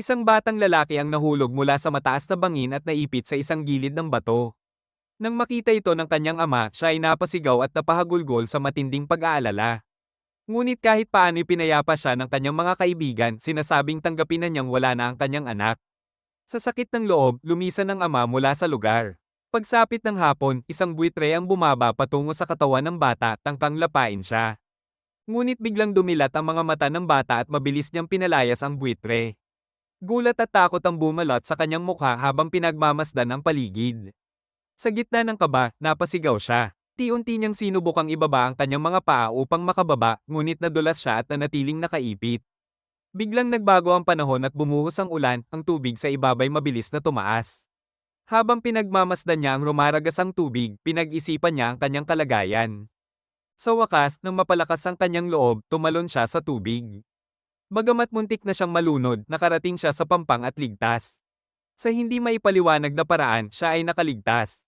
Isang batang lalaki ang nahulog mula sa mataas na bangin at naipit sa isang gilid ng bato. Nang makita ito ng kanyang ama, siya ay napasigaw at napahagulgol sa matinding pag-aalala. Ngunit kahit paano'y pinayapa siya ng kanyang mga kaibigan, sinasabing tanggapin na niyang wala na ang kanyang anak. Sa sakit ng loob, lumisan ng ama mula sa lugar. Pagsapit ng hapon, isang buitre ang bumaba patungo sa katawan ng bata, tangkang lapain siya. Ngunit biglang dumilat ang mga mata ng bata at mabilis niyang pinalayas ang buitre. Gulat at takot ang bumalot sa kanyang mukha habang pinagmamasdan ang paligid. Sa gitna ng kaba, napasigaw siya. Ti-unti niyang sinubukang ibaba ang kanyang mga paa upang makababa, ngunit nadulas siya at nanatiling nakaipit. Biglang nagbago ang panahon at bumuhos ang ulan, ang tubig sa ibabay mabilis na tumaas. Habang pinagmamasdan niya ang rumaragasang tubig, pinag-isipan niya ang kanyang kalagayan. Sa wakas, nang mapalakas ang kanyang loob, tumalon siya sa tubig. Bagamat muntik na siyang malunod, nakarating siya sa pampang at ligtas. Sa hindi maipaliwanag na paraan, siya ay nakaligtas.